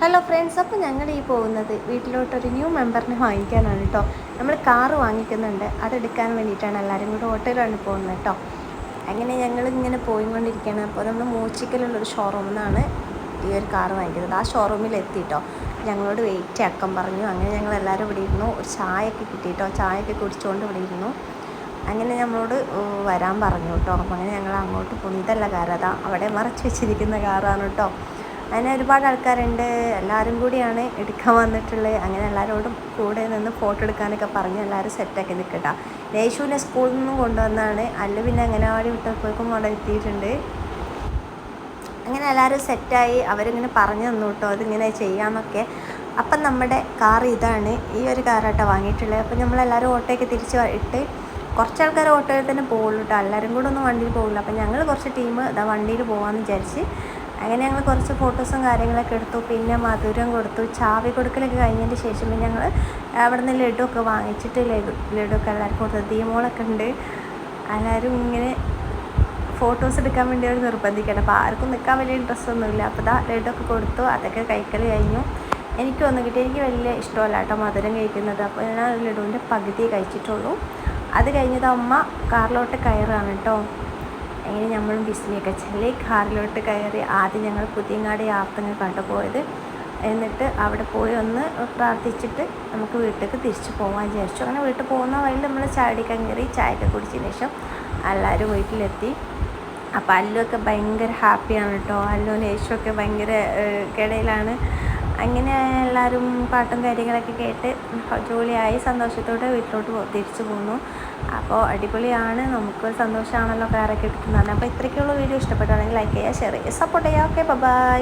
Hello friends അപ്പോൾ ഞങ്ങൾ ഈ പോകുന്നത് വീട്ടിലോട്ടൊരു ന്യൂ മെമ്പറിനെ വാങ്ങിക്കാനാണ് കേട്ടോ നമ്മൾ കാറ് വാങ്ങിക്കുന്നുണ്ട്. അതെടുക്കാൻ വേണ്ടിയിട്ടാണ് എല്ലാവരും കൂടെ ഓട്ടോയിലാണ് പോകുന്നത് കേട്ടോ അങ്ങനെ ഞങ്ങൾ ഇങ്ങനെ പോയിക്കൊണ്ടിരിക്കുകയാണ്. അപ്പോൾ നമ്മൾ മൂച്ചിക്കലുള്ളൊരു ഷോറൂമിൽ നിന്നാണ് ഈ ഒരു കാറ് വാങ്ങിക്കുന്നത്. ആ ഷോറൂമിൽ എത്തിയിട്ടോ ഞങ്ങളോട് വെയിറ്റ് അക്കം പറഞ്ഞു. അങ്ങനെ ഞങ്ങൾ എല്ലാവരും ഇവിടെ ഇരുന്നു. ഒരു ചായയൊക്കെ കിട്ടിയിട്ടോ ചായയൊക്കെ കുടിച്ചുകൊണ്ട് ഇവിടെ ഇരുന്നു. അങ്ങനെ നമ്മളോട് വരാൻ പറഞ്ഞു കേട്ടോ അങ്ങനെ ഞങ്ങൾ അങ്ങോട്ട് പോകുന്നു ഇതല്ല കാർ അതാ അവിടെ മറച്ചു വെച്ചിരിക്കുന്ന കാറാണ് കേട്ടോ അങ്ങനെ ഒരുപാട് ആൾക്കാരുണ്ട്. എല്ലാവരും കൂടിയാണ് എടുക്കാൻ വന്നിട്ടുള്ളത്. അങ്ങനെ എല്ലാവരോടും കൂടെ നിന്ന് ഫോട്ടോ എടുക്കാനൊക്കെ പറഞ്ഞ് എല്ലാവരും സെറ്റാക്കി നിൽക്കട്ട. നേശുവിനെ സ്കൂളിൽ നിന്നും കൊണ്ടുവന്നാണ്. അല്ല പിന്നെ അംഗനവാടി വിട്ടപ്പോഴേക്കും അവിടെ എത്തിയിട്ടുണ്ട്. അങ്ങനെ എല്ലാവരും സെറ്റായി അവരിങ്ങനെ പറഞ്ഞു തന്നു കേട്ടോ അതിങ്ങനെ ചെയ്യാമെന്നൊക്കെ അപ്പം നമ്മുടെ കാർ ഇതാണ്. ഈ ഒരു കാറാട്ടോ വാങ്ങിയിട്ടുള്ളത്. അപ്പം നമ്മളെല്ലാവരും ഓട്ടോയൊക്കെ തിരിച്ച് ഇട്ട് കുറച്ച് ആൾക്കാർ ഓട്ടോയിൽ തന്നെ പോകുള്ളൂ കേട്ടോ എല്ലാവരും കൂടെ ഒന്നും വണ്ടിയിൽ പോകില്ല അപ്പം ഞങ്ങൾ കുറച്ച് ടീം ഇതാ വണ്ടിയിൽ പോകാമെന്ന് വിചാരിച്ച് അങ്ങനെ ഞങ്ങൾ കുറച്ച് ഫോട്ടോസും കാര്യങ്ങളൊക്കെ എടുത്തു. പിന്നെ മധുരം കൊടുത്തു. ചാവി കൊടുക്കലൊക്കെ കഴിഞ്ഞതിന് ശേഷം പിന്നെ ഞങ്ങൾ അവിടെ നിന്ന് ലഡു ഒക്കെ വാങ്ങിച്ചിട്ട് ലഡു ലഡു ഒക്കെ എല്ലാവർക്കും കൊടുത്തു. ദീമോളൊക്കെ ഉണ്ട്. എല്ലാവരും ഇങ്ങനെ ഫോട്ടോസ് എടുക്കാൻ വേണ്ടി അവർ നിർബന്ധിക്കണം അപ്പോൾ ആർക്കും നിൽക്കാൻ വലിയ ഇൻട്രസ്റ്റ് ഒന്നുമില്ല. അപ്പോൾ ഇതാ ലഡുവൊക്കെ കൊടുത്തു. അതൊക്കെ കഴിക്കൽ കഴിഞ്ഞു. എനിക്ക് ഒന്നും കിട്ടി. എനിക്ക് വലിയ ഇഷ്ടമല്ല കേട്ടോ മധുരം കഴിക്കുന്നത്. അപ്പോൾ ഞാൻ ലഡുവിന്റെ പകുതി കഴിച്ചിട്ടുള്ളൂ. അത് കഴിഞ്ഞത് അമ്മ കാറിലോട്ട് കയറുകയാണ് കേട്ടോ. അങ്ങനെ നമ്മളും ബിസ്മിയൊക്കെ ചെല്ലി കാറിലോട്ട് കയറി ആദ്യം ഞങ്ങൾ പുതിയങ്ങാടി യാത്രങ്ങൾ കണ്ടുപോയത്. എന്നിട്ട് അവിടെ പോയി ഒന്ന് പ്രാർത്ഥിച്ചിട്ട് നമുക്ക് വീട്ടിലേക്ക് തിരിച്ചു പോകാൻ വിചാരിച്ചു. അങ്ങനെ വീട്ടിൽ പോകുന്ന വഴിയിൽ നമ്മൾ ചാടിക്കാൻ കയറി ചായയൊക്കെ കുടിച്ചതിന് ശേഷം എല്ലാവരും വീട്ടിലെത്തി. അപ്പോൾ അല്ലുവൊക്കെ ഭയങ്കര ഹാപ്പിയാണ് കേട്ടോ. അല്ലുവിന് യേശുവൊക്കെ ഭയങ്കര കിടയിലാണ്. അങ്ങനെ എല്ലാവരും പാട്ടും കാര്യങ്ങളൊക്കെ കേട്ട് ജോലിയായി സന്തോഷത്തോടെ വീട്ടിലോട്ട് തിരിച്ചു പോന്നു. അപ്പോൾ അടിപൊളിയാണ്. നമുക്ക് സന്തോഷമാണല്ലോ കാറൊക്കെ എടുക്കുന്നതാണ് അപ്പോൾ ഇത്രയ്ക്കുള്ള വീഡിയോ. ഇഷ്ടപ്പെട്ടാണെങ്കിൽ ലൈക്ക് ചെയ്യുക ഷെയർ ചെയ്യുക സപ്പോർട്ട് ചെയ്യുക. Okay bye